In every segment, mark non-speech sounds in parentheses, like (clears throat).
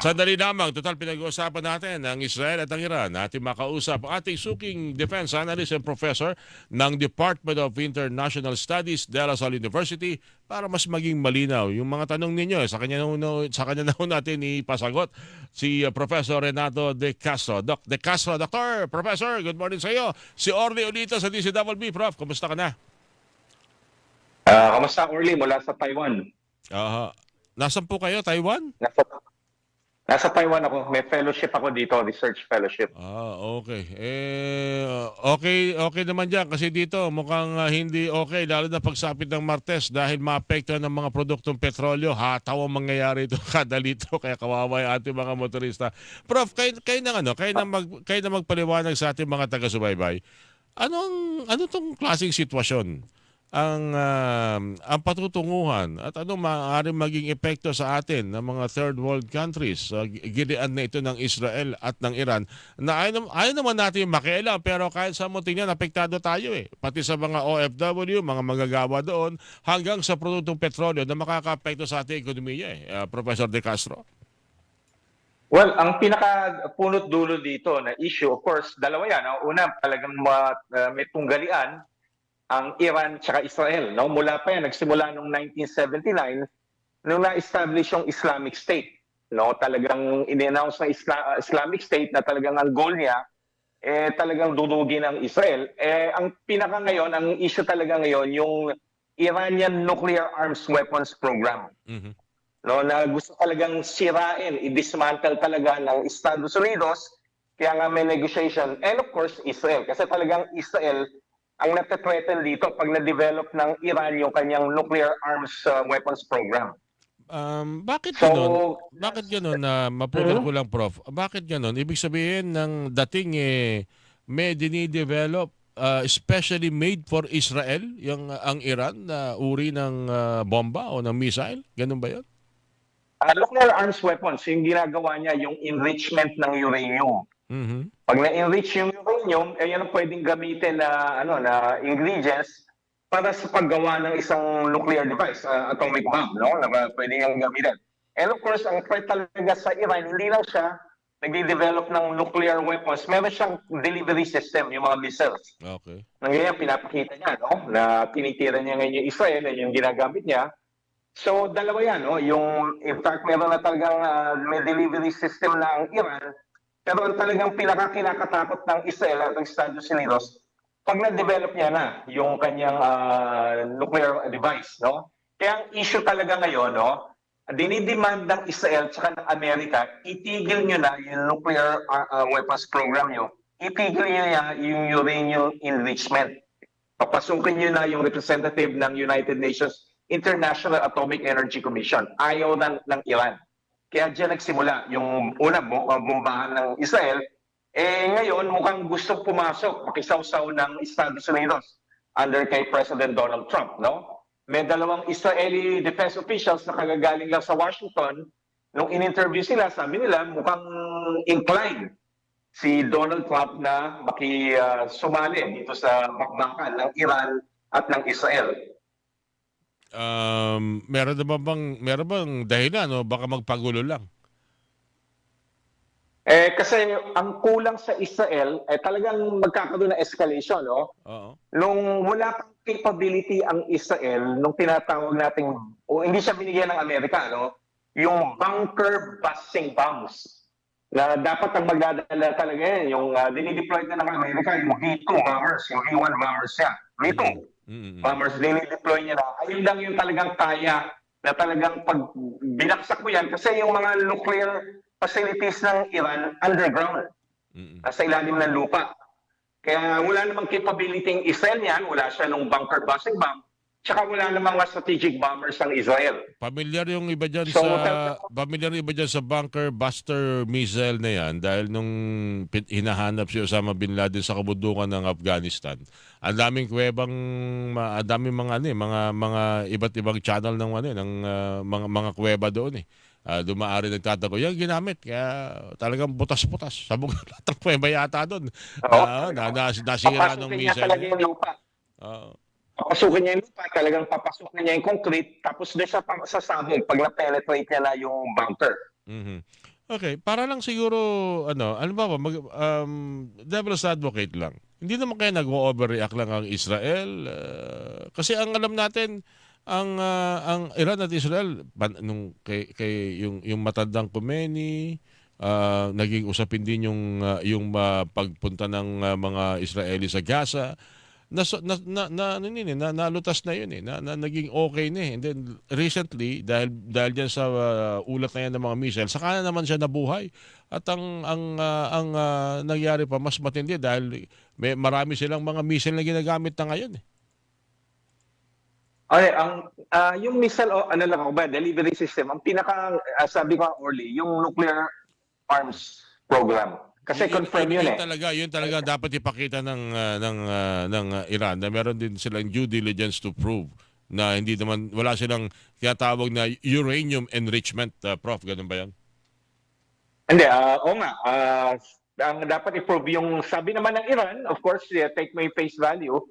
Sandali lamang, total pinag-uusapan natin ang Israel at ang Iran. Ating makausap ang ating suking defense analyst and professor ng Department of International Studies de La Salle University para mas maging malinaw yung mga tanong ninyo. Sa kanya na, sa kanya na natin ipasagot si uh, Professor Renato De Castro. Doc De Castro, Doctor, Professor, good morning sa iyo. Si Orly Olito sa DCWB. Prof, kumusta ka na? Ah, kamusta Orly mula sa Taiwan? Aha. Nasaan po kayo? Taiwan? Nasa, nasa Taiwan ako. May fellowship ako dito, research fellowship. Ah, okay. Eh, okay, okay naman dyan kasi dito mukhang ah, hindi okay lalo na pagsapit ng Martes dahil maapektuhan ng mga produktong petrolyo. Hataw ang mangyayari ito (laughs) kada litro kaya kawawa yung ating mga motorista. Prof, kayo, kayo na ano, kayo na, mag, kayo na magpaliwanag sa ating mga taga-subaybay. Anong, ano tong klaseng sitwasyon? Ang ah, ang patutunguhan at ano maaaring maging epekto sa atin ng mga third world countries uh, gilian na ito ng Israel at ng Iran na ayaw, ayaw naman natin makialam pero kahit sa mo tingnan apektado tayo eh. Pati sa mga OFW mga manggagawa doon hanggang sa produktong petrolyo na makakaapekto sa ating ekonomiya eh. Ah, Professor De Castro? Well, ang pinaka punot dulo dito na issue, of course, dalawa yan. Una, talagang ma, ah, may tunggalian ang Iran at Israel. No? Mula pa yan, nagsimula noong 1979, nung na-establish yung Islamic State. No? Talagang in-announce ng Isla- Islamic State na talagang ang goal niya eh talagang dudugin ang Israel. Eh ang pinaka ngayon, ang issue talaga ngayon yung Iranian nuclear arms weapons program. Mhm. no na gusto talagang sirain, i-dismantle talaga ng Estados Unidos kaya nga may negotiation and of course Israel kasi talagang Israel ang nate-threaten dito pag na-develop ng Iran yung kanyang nuclear arms uh, weapons program. Um, bakit So, ganun? Bakit ganun na maputol Mhm. ko lang prof? Bakit ganun? Ibig sabihin ng dating eh may dinidevelop uh, especially made for Israel yung uh, ang Iran na uri ng uh, bomba o ng missile? Ganun ba 'yon? Uh, nuclear arms weapons, yung ginagawa niya yung enrichment ng uranium. Mhm. Pag na-enrich yung uranium, eh yan ang pwedeng gamitin na ano na ingredients para sa paggawa ng isang nuclear device, uh, atomic bomb, no? Na pwede yung gamitin. And of course, ang threat talaga sa Iran, hindi lang siya nagde-develop ng nuclear weapons, meron siyang delivery system, yung mga missiles. Okay. Nang ganyan, pinapakita niya, no? Na tinitira niya ngayon yung Israel, yan yung ginagamit niya. So, dalawa yan, no? Yung, in fact, meron na talagang ah, may delivery system na ang Iran. Pero ang talagang pinakakinakatakot ng Israel at ng Estados Unidos, pag na-develop niya na yung kanyang ah, nuclear device, no? Kaya ang issue talaga ngayon, no? Dinidemand ng Israel at ng Amerika, itigil nyo na yung nuclear ah, ah, weapons program nyo. Itigil nyo na yung uranium enrichment. Papasukin nyo na yung representative ng United Nations International Atomic Energy Commission. Ayaw ng, ng Iran. Kaya dyan nagsimula yung una bo- uh, bombahan ng Israel. Eh ngayon mukhang gusto pumasok, makisawsaw ng Estados Unidos under kay President Donald Trump, no? May dalawang Israeli defense officials na kagagaling lang sa Washington. Nung in-interview sila, sabi nila mukhang inclined si Donald Trump na makisumali dito sa bakbakan ng Iran at ng Israel. Um, meron na ba bang meron bang dahilan no baka magpagulo lang? Eh kasi ang kulang sa Israel eh talagang magkakaroon ng escalation, no? Oo. Nung wala pang capability ang Israel, nung tinatawag nating o hindi siya binigyan ng Amerika, no? Yung bunker busting bombs na dapat ang magdadala talaga yan, yung uh, dinideploy na ng Amerika, yung V2 bombers, yung V1 bombers yan. V2 Mhm. bombers, dinideploy niya na. Ayun lang yung talagang kaya na talagang pag binaksak mo yan kasi yung mga nuclear facilities ng Iran underground, Mhm. nasa ilalim ng lupa. Kaya wala namang capability ng Israel niyan, wala siya nung bunker busting bomb, tsaka wala namang mga strategic bombers ng Israel. Pamilyar yung iba dyan So, sa pamilyar yung iba dyan sa bunker buster missile na yan dahil nung hinahanap si Osama bin Laden sa kabundukan ng Afghanistan. Ang daming kuwebang ang daming mga ano eh, mga mga iba't ibang channel ng ano eh, ng ah, mga mga kuweba doon eh. Uh, dumaari nagtatago. Yan ginamit. Kaya talagang butas-butas. Sabog (laughs) lahat ng kuweba yata doon. Oo. Ah, na, na, nasira ng niya missile. talaga yung lupa. Ah, Papasukin niya yung lupa, talagang papasukin niya yung concrete, tapos doon siya pa- sasabog pag na-penetrate niya na yung bunker. mhm. Okay, para lang siguro ano, ano ba mag, um, devil's advocate lang. Hindi naman kaya nag-overreact lang ang Israel uh, kasi ang alam natin ang uh, ang Iran at Israel ban, nung kay, kay yung yung matandang Khomeini uh, naging usapin din yung uh, yung uh, pagpunta ng uh, mga Israeli sa Gaza na na na, na, ano yun eh, na nalutas na yun eh na, na naging okay na eh. And then recently dahil dahil diyan sa uh, ulat na yan ng mga missile saka na naman siya nabuhay. At ang ang uh, ang uh, nangyari pa mas matindi dahil may marami silang mga missile na ginagamit na ngayon eh. Okay, ang ah, yung missile o ano lang ako ba, delivery system, ang pinaka ah, sabi ko Orly, yung nuclear arms program. Kasi confirm yun, eh. talaga yun talaga dapat ipakita ng uh, ng uh, ng uh, Iran na meron din silang due diligence to prove na hindi naman wala silang tinatawag na uranium enrichment uh, prof ganun ba yan Hindi, ah, oo nga. ah, ang dapat i-prove yung sabi naman ng Iran, of course, yeah, take my face value,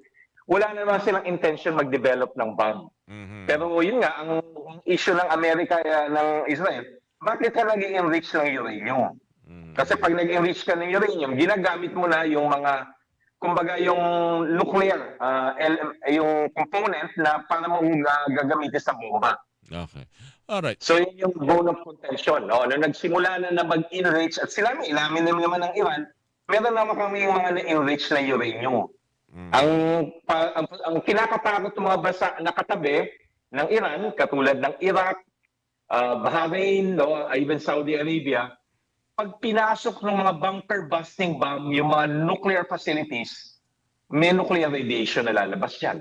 wala naman silang intention mag-develop ng bomb. Mhm. Pero yun nga, ang issue ng Amerika uh, ng Israel, bakit ka naging enrich ng uranium? Kasi pag nag-enrich ka ng uranium, ginagamit mo na yung mga, kumbaga yung nuclear, ah, ele- yung component na para mo uh, gagamitin sa bomba. Okay. All right. So yun yung bone of contention. No? Nung nagsimula na na mag-enrich, at sila may ilamin naman naman ng Iran, meron naman kami yung mga na-enrich na uranium. Mhm. Ang, pa, ang, ang kinakatakot ng mga bansa na katabi ng Iran, katulad ng Iraq, ah, Bahrain, no, even Saudi Arabia, pag pinasok ng mga bunker busting bomb, yung mga nuclear facilities, may nuclear radiation na lalabas yan.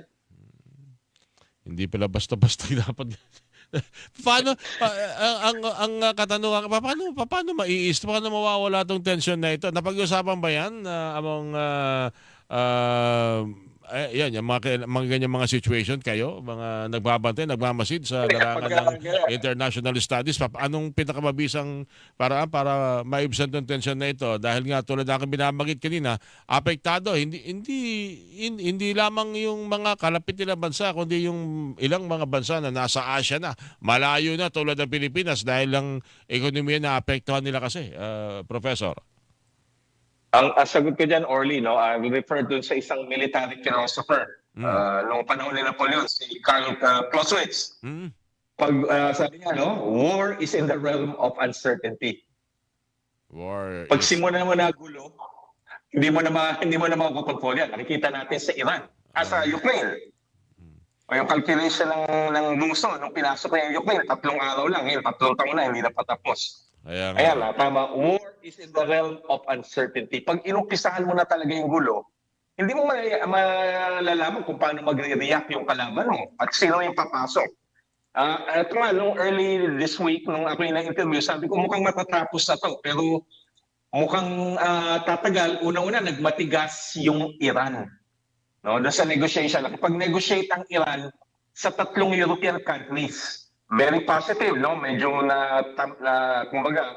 Hindi pala basta-basta dapat. (laughs) paano ah, ang ang ang ah, katanungan pa paano pa- paano maiis paano mawawala tong tension na ito napag-usapan ba yan ah, among ah, ah, eh, yan, yung mga, mga ganyan mga situation kayo, mga nagbabantay, nagmamasid sa larangan ng ah, international studies. Anong pinakamabisang paraan para maibsan tong tension na ito? Dahil nga tulad na aking binabagit kanina, apektado, hindi, hindi, hin- hindi lamang yung mga kalapit nila bansa, kundi yung ilang mga bansa na nasa Asia na, malayo na tulad ng Pilipinas dahil lang ekonomiya na apektuhan nila kasi, ah, Professor. Ang, ang sagot ko dyan, Orly, no, I will refer dun sa isang military philosopher. Uh, noong panahon ni Napoleon, si Karl uh, Clausewitz. Mm. Pag uh, sabi niya, no, war is in the realm of uncertainty. War Pag is- simula mo na gulo, hindi mo na ma, hindi mo na yan. Nakikita natin sa Iran, ah, sa Ukraine. O yung calculation ng, ng luso, nung pinasok na yung Ukraine, tatlong araw lang, ngayon, tatlong taon na, hindi na patapos. Kaya nga. Ayan, ah, tama. War is in the realm of uncertainty. Pag inumpisahan mo na talaga yung gulo, hindi mo malala- malalaman kung paano magre-react yung kalaban mo at sino yung papasok. Ah, ito nga, nung early this week, nung ako yung na-interview, sabi ko mukhang matatapos na to. Pero mukhang ah, tatagal. Una-una, nagmatigas yung Iran. No, doon sa negotiation. Nakipag-negotiate ang Iran sa tatlong European countries. Very positive, no? Medyo na, na kumbaga,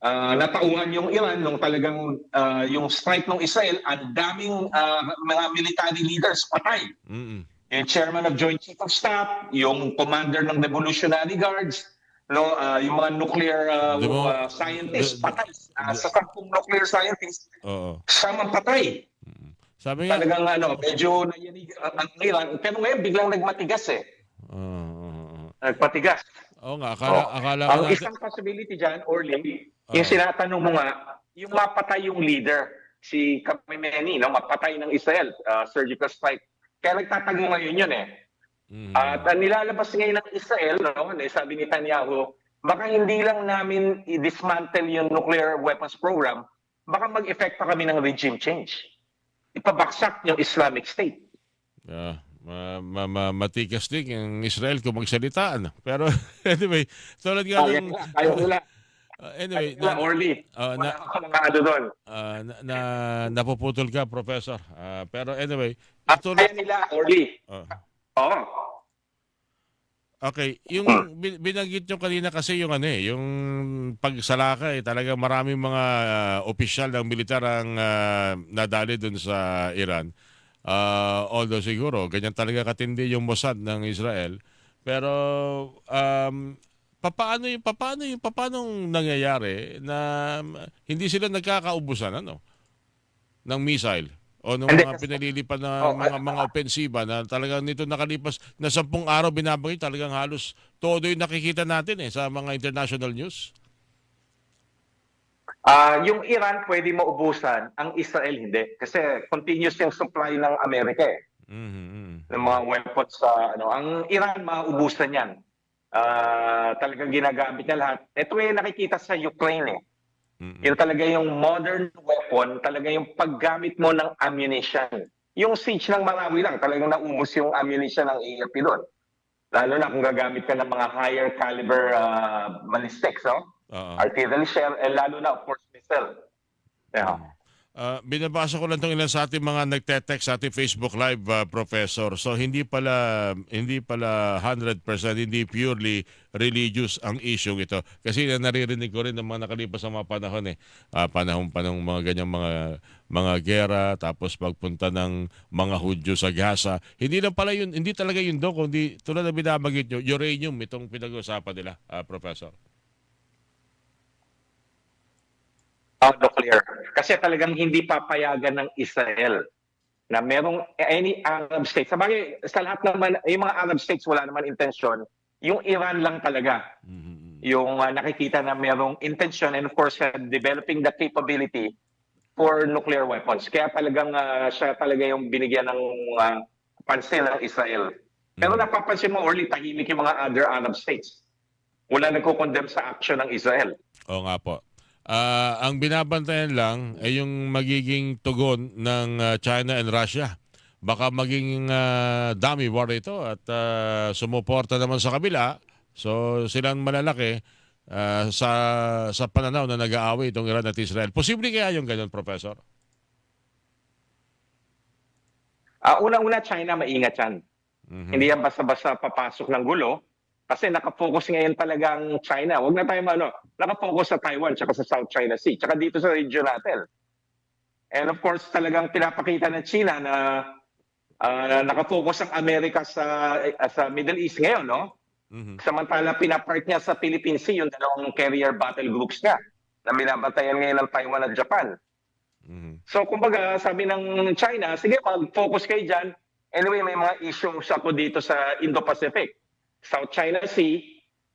ah, natauhan yung Iran nung talagang ah, yung strike ng Israel, ang daming ah, mga military leaders patay. Mm-mm. Yung chairman of Joint Chief of Staff, yung commander ng Revolutionary Guards, no, ah, yung mga nuclear ah, Di mo- ah, scientists di- patay. Ah, sa sampung nuclear scientists, Oo. sama patay. Sabi nga, Talagang ano, medyo nayanig ang Iran. Pero ngayon, biglang nagmatigas eh. Nagpatigas. Oo nga, akala, Oh. akala Ang natin, isang possibility dyan, Orly, Ah. yung sinatanong mo nga, yung mapatay yung leader, si Khamenei, no, mapatay ng Israel, uh, surgical strike. Kaya nagtatago ngayon yun eh. Mm. At ang nilalabas ngayon ng Israel, no, sabi ni Netanyahu, baka hindi lang namin i-dismantle yung nuclear weapons program, baka mag-effect pa kami ng regime change. Ipabaksak yung Islamic State. Yeah, ma, ma, ma, matikas din ang Israel kung magsalita. Ano? Pero (laughs) anyway, tulad nga ng, kaya nila, (laughs) uh, anyway, na, Orly. uh, na, ano doon. uh, na, na, napuputol ka, Professor. Uh, pero anyway, At tulad, kaya nila, Orly. uh, Oo. Okay, yung (clears throat) bin- binanggit nyo kanina kasi yung ano eh, yung pagsalakay, talaga maraming mga ah, opisyal ng militar ang ah, nadali dun sa Iran. Ah, although siguro, ganyan talaga katindi yung Mossad ng Israel. Pero um, papaano yung papaano yung papaano nangyayari na hindi sila nagkakaubusan ano ng missile o ng mga pinalilipan na Oh, mga ah, mga ofensiba na talagang nito nakalipas na sampung araw binabagay talagang halos todo yung nakikita natin eh sa mga international news. Ah, yung Iran pwede maubusan, ang Israel hindi kasi continuous yung supply ng Amerika eh. Mhm. ng mga weapons sa ano. Ang Iran maubusan 'yan. Ah, talagang ginagamit niya lahat. Ito yung nakikita sa Ukraine eh. Mhm. Yun talaga yung modern weapon, talaga yung paggamit mo ng ammunition. Yung siege ng Marawi lang, talagang naubos yung ammunition ng AFP doon. Lalo na kung gagamit ka ng mga higher caliber ah, ballistics, no? Oo. Artillery shell, and lalo na, of course, missile. Yeah. Ah, binabasa ko lang tong ilan sa ating mga nagte-text sa ating Facebook Live, ah, Professor. So hindi pala hindi pala 100% hindi purely religious ang issue ito. Kasi na naririnig ko rin ng mga nakalipas sa mga panahon eh. Ah, panahon pa ng mga ganyang mga mga gera tapos pagpunta ng mga Hudyo sa Gaza. Hindi lang pala yun, hindi talaga yun do kundi tulad na binabagit nyo, uranium itong pinag-uusapan nila, ah, Professor. Ah, nuclear. Kasi talagang hindi papayagan ng Israel na merong any Arab states. Sabagay, sa lahat naman, yung mga Arab states wala naman intensyon. Yung Iran lang talaga Mhm. yung ah, nakikita na merong intention and of course uh, developing the capability for nuclear weapons. Kaya talagang ah, siya talaga yung binigyan ng ah, pansin ng Israel. Pero napapansin mo, Orly, tahimik yung mga other Arab states. Wala nagko-condemn sa action ng Israel. Oo nga po. Ah, ang binabantayan lang ay yung magiging tugon ng ah, China and Russia. Baka maging ah, dummy war ito at ah, sumuporta naman sa kabila. So silang malalaki ah, sa sa pananaw na nag-aaway itong Iran at Israel. Posible kaya yung ganyan, Professor? Ah, Una-una, China, maingat yan. Mhm. Hindi yan basta-basta papasok ng gulo. Kasi nakafocus ngayon talagang China. Huwag na tayo ano, nakafocus sa Taiwan tsaka sa South China Sea, tsaka dito sa region natin. And of course, talagang pinapakita ng China na ah, nakafocus ang Amerika sa ah, sa Middle East ngayon, no? Mhm. Samantala pinapart niya sa Philippine Sea yung dalawang carrier battle groups niya na binabantayan ngayon ng Taiwan at Japan. Mhm. So kumbaga sabi ng China, sige mag-focus kayo dyan. Anyway, may mga issues ako dito sa Indo-Pacific. South China Sea,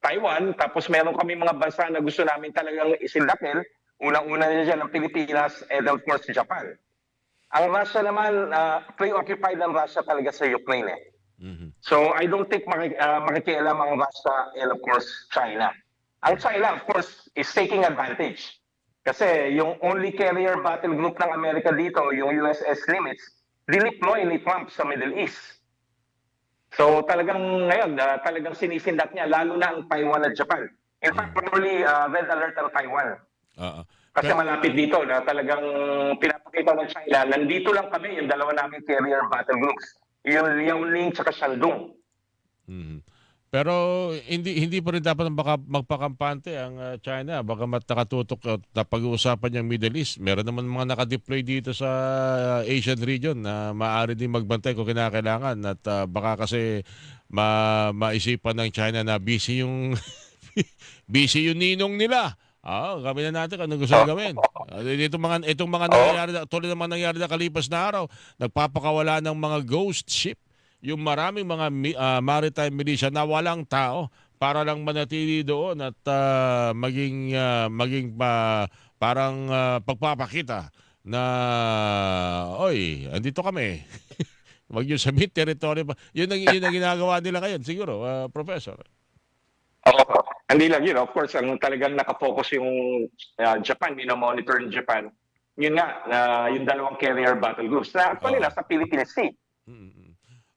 Taiwan, tapos meron kami mga bansa na gusto namin talagang isindakil. Unang-una niya dyan ang Pilipinas and of course Japan. Ang Russia naman, ah, preoccupied ng Russia talaga sa Ukraine eh. Mhm. So I don't think maki, uh, makikialam ang Russia and of course China. Ang China of course is taking advantage. Kasi yung only carrier battle group ng Amerika dito, yung USS Nimitz, dineploy ni Trump sa Middle East. So talagang ngayon, ah, talagang sinisindak niya, lalo na ang Taiwan at Japan. In fact, probably uh, red alert ang Taiwan. Oo. Kasi Pero- malapit dito na talagang pinapakita ng China, nandito lang kami, yung dalawa namin carrier battle groups. Yung Liaoning tsaka Shandong. Mhm. Pero hindi hindi pa rin dapat baka magpakampante ang uh, China. Baka matakatutok at pag-uusapan yung Middle East. Meron naman mga nakadeploy dito sa uh, Asian region na maaari din magbantay kung kinakailangan. At uh, baka kasi ma maisipan ng China na busy yung (laughs) busy yung ninong nila. Ah, kami na natin kung ano gusto gawin. Itong mga itong mga nangyayari na- tulad ng mga nangyayari na kalipas na araw, nagpapakawala ng mga ghost ship yung maraming mga ah, maritime militia na walang tao para lang manatili doon at ah, maging ah, maging pa parang ah, pagpapakita na oy, andito kami. (laughs) Wag yung sabihin territory pa. Yun ang, yun ang ginagawa nila ngayon siguro, ah, professor. Oo. Hindi lang yun. Of course, ang talagang nakafocus yung uh, Japan, monitor ng Japan. Yun nga, na yung dalawang carrier battle groups na actually Oo. nasa Philippine Sea. Mm,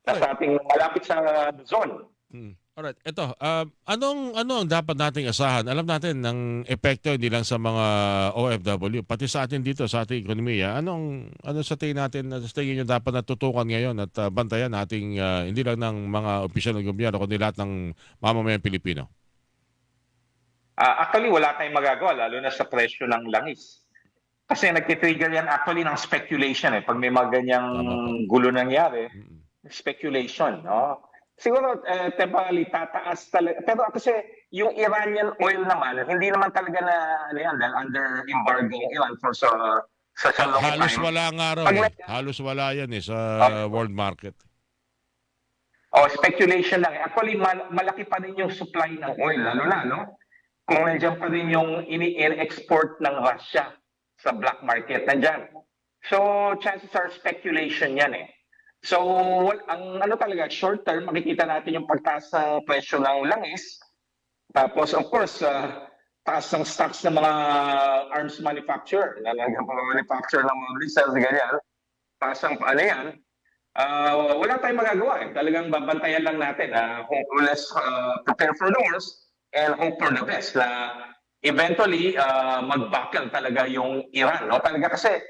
Nasa ating malapit sa zone. Hmm. Alright, ito, ah, anong ano ang dapat nating asahan? Alam natin ng epekto hindi lang sa mga OFW, pati sa atin dito sa ating ekonomiya. Anong ano sa tingin natin na sa tingin niyo dapat natutukan ngayon at ah, bantayan nating ah, hindi lang ng mga opisyal ng gobyerno kundi lahat ng mamamayang Pilipino? Ah, actually, wala tayong magagawa, lalo na sa presyo ng langis. Kasi nagtitrigger yan actually ng speculation eh. Pag may mga ganyang gulo nangyari, Mm, speculation, no? Siguro, eh, temporarily, tataas talaga. Pero kasi yung Iranian oil naman, hindi naman talaga na ano yan, dahil under embargo ang Iran for so, such a long Halos time. wala nga raw. Pag- eh. Halos wala yan eh sa world market. Oh, speculation lang. Actually, mal- malaki pa rin yung supply ng oil, lalo na, no? Kung nandiyan pa rin yung ini-export ng Russia sa black market, nandiyan. So, chances are speculation yan eh. So, ang ano talaga, short term, makikita natin yung pagtaas ng presyo ng langis. Tapos, of course, uh, taas ng stocks ng mga arms manufacturer, na mga manufacturer ng mga missiles, ganyan. Taas ang ano yan, Ah, wala tayong magagawa. Eh. Talagang babantayan lang natin. Uh, let's uh, prepare for the worst and hope for the best. Na eventually, uh, mag-buckle talaga yung Iran. No? Talaga kasi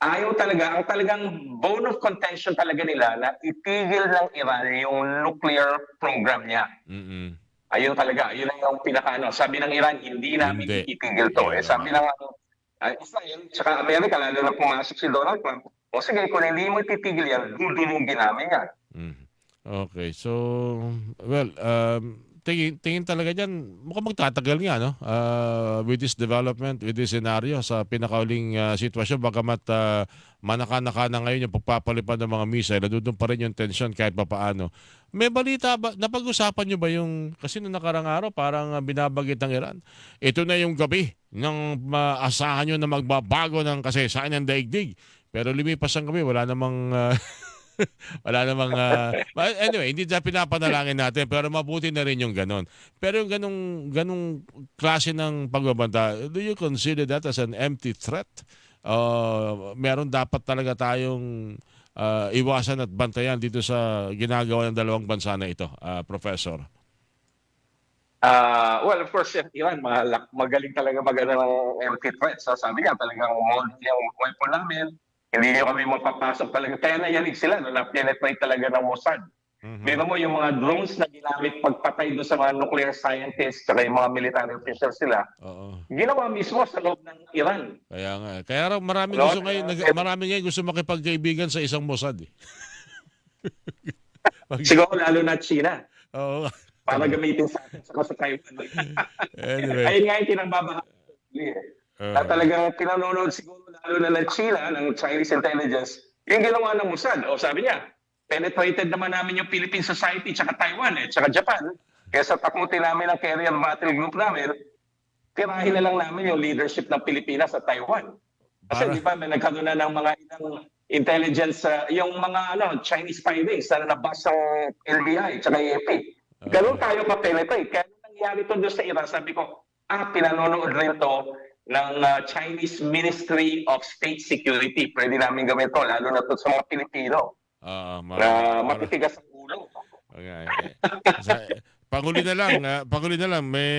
ayaw talaga, ang talagang bone of contention talaga nila na itigil ng Iran yung nuclear program niya. Mm-mm. Ayun talaga, yun ang yung pinaka ano. Sabi ng Iran, hindi namin Hindi. itigil to. Eh, Hindi sabi ng uh, Israel, tsaka Amerika, lalo na pumasok si Donald Trump, o sige, kung hindi mo titigil yan, dudulugin namin yan. Mm. Okay, so well, um, tingin, tingin talaga dyan, mukhang magtatagal nga, no? Uh, with this development, with this scenario, sa pinakauling uh, sitwasyon, bagamat uh, manaka-naka na ngayon yung pagpapalipad ng mga missile, nandun pa rin yung tension kahit papaano. May balita ba, napag-usapan nyo ba yung, kasi noong nakarang araw, parang uh, binabagit ng Iran, ito na yung gabi ng maasahan nyo na magbabago ng kasaysayan ng daigdig. Pero lumipas ang gabi, wala namang... uh, (laughs) (laughs) wala namang but anyway, hindi na pinapanalangin natin pero mabuti na rin yung ganon. Pero yung ganong ganong klase ng pagbabanta, do you consider that as an empty threat? Uh, meron dapat talaga tayong ah, iwasan at bantayan dito sa ginagawa ng dalawang bansa na ito, ah, Professor. Uh, well, of course, Iran, malak, magaling talaga mag ano, ng empty threats. So, sabi niya, talagang yung weapon namin. Hindi niyo kami mapapasok talaga. Kaya nayanig sila, no, na-penetrate talaga ng Mossad. Mhm. Pero mo yung mga drones na ginamit pagpatay doon sa mga nuclear scientists at yung mga military officials sila, Oo. ginawa mismo sa loob ng Iran. Kaya nga. Kaya raw marami Lord, gusto ngayon, nag, marami ngayon gusto makipagkaibigan sa isang Mossad. Eh. (laughs) Pag- Siguro lalo na China Oo. para gamitin sa atin sa sa Taiwan. (laughs) Anyway. Ayun nga yung kinababahagi. Oo. na talagang pinanonood siguro lalo na ng China, ng Chinese intelligence, yung ginawa ng Mossad. O sabi niya, penetrated naman namin yung Philippine society, tsaka Taiwan, eh, tsaka Japan. Kaya sa takutin namin ang carrier battle group namin, tirahin na lang namin yung leadership ng Pilipinas sa Taiwan. Kasi Para- di ba, may nagkaroon na ng mga ilang intelligence, uh, yung mga ano, Chinese findings na nabas ng LBI tsaka AFP. Ganun tayo pa-penetrate. Kaya nangyari to doon sa Iran, sabi ko, ah, pinanonood rin to ng uh, Chinese Ministry of State Security. Pwede namin gawin to, lalo na to sa mga Pilipino Oo, na para- matitigas ang ulo. Okay. Sa, panguli na lang, ah, panguli na lang, may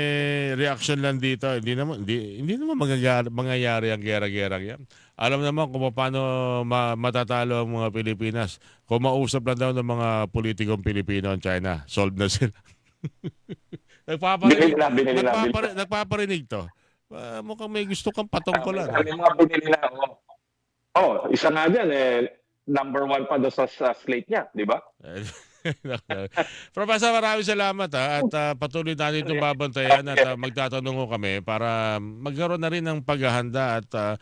reaction lang dito. Hindi naman hindi, hindi naman mangyayari, mangyayari ang gera-gerang yan. Alam naman kung paano ma- matatalo ang mga Pilipinas. Kung mausap lang daw ng mga politikong Pilipino ang China, solve na sila. (laughs) nagpaparinig, Binili na, binili na, binili nagpapari- nagpaparinig to. Ah, mukhang may gusto kang patungkulan. Ano yung mga binili na, oh. oh, isa nga dyan, eh, number one pa doon sa, sa slate niya, di ba? (laughs) Professor, maraming salamat ha, at ah, patuloy natin itong babantayan at ah, magtatanong ko kami para magkaroon na rin ng paghahanda at ah,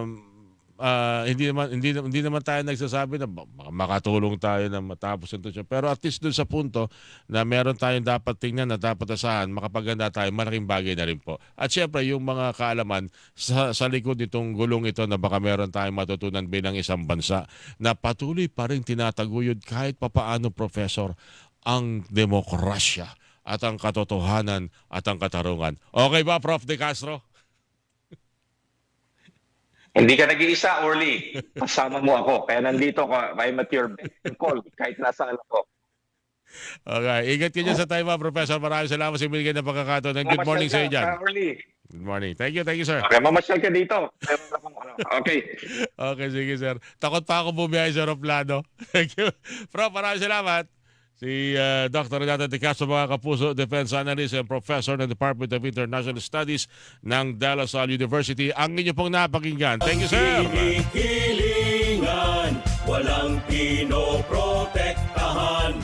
um, ah, hindi naman hindi, hindi naman tayo nagsasabi na makatulong tayo na matapos ito siya. Pero at least doon sa punto na meron tayong dapat tingnan na dapat asahan, makapaganda tayo, malaking bagay na rin po. At syempre, yung mga kaalaman sa, sa likod nitong gulong ito na baka meron tayong matutunan bilang isang bansa na patuloy pa rin tinataguyod kahit papaano, Professor, ang demokrasya at ang katotohanan at ang katarungan. Okay ba, Prof. De Castro? Hindi ka nag-iisa, Orly. Kasama mo ako. Kaya nandito ka. I'm at your call kahit nasaan ako. Okay. Ingat ka dyan sa time, Professor. Maraming salamat sa binigay na pagkakataon. And good morning sa iyo dyan. Ka, Orly. Good morning. Thank you, thank you, sir. Okay, mamasyal ka dito. Okay. (laughs) Okay, sige, sir. Takot pa ako bumiyahe sa aeroplano. (laughs) Thank you. Prof, maraming salamat. Si uh, Dr. Renata De Castro, mga kapuso, Defense Analyst and Professor ng Department of International Studies ng Salle University. Ang inyo pong napakinggan. Thank you, sir. Hinihilingan, walang pinoprotektahan.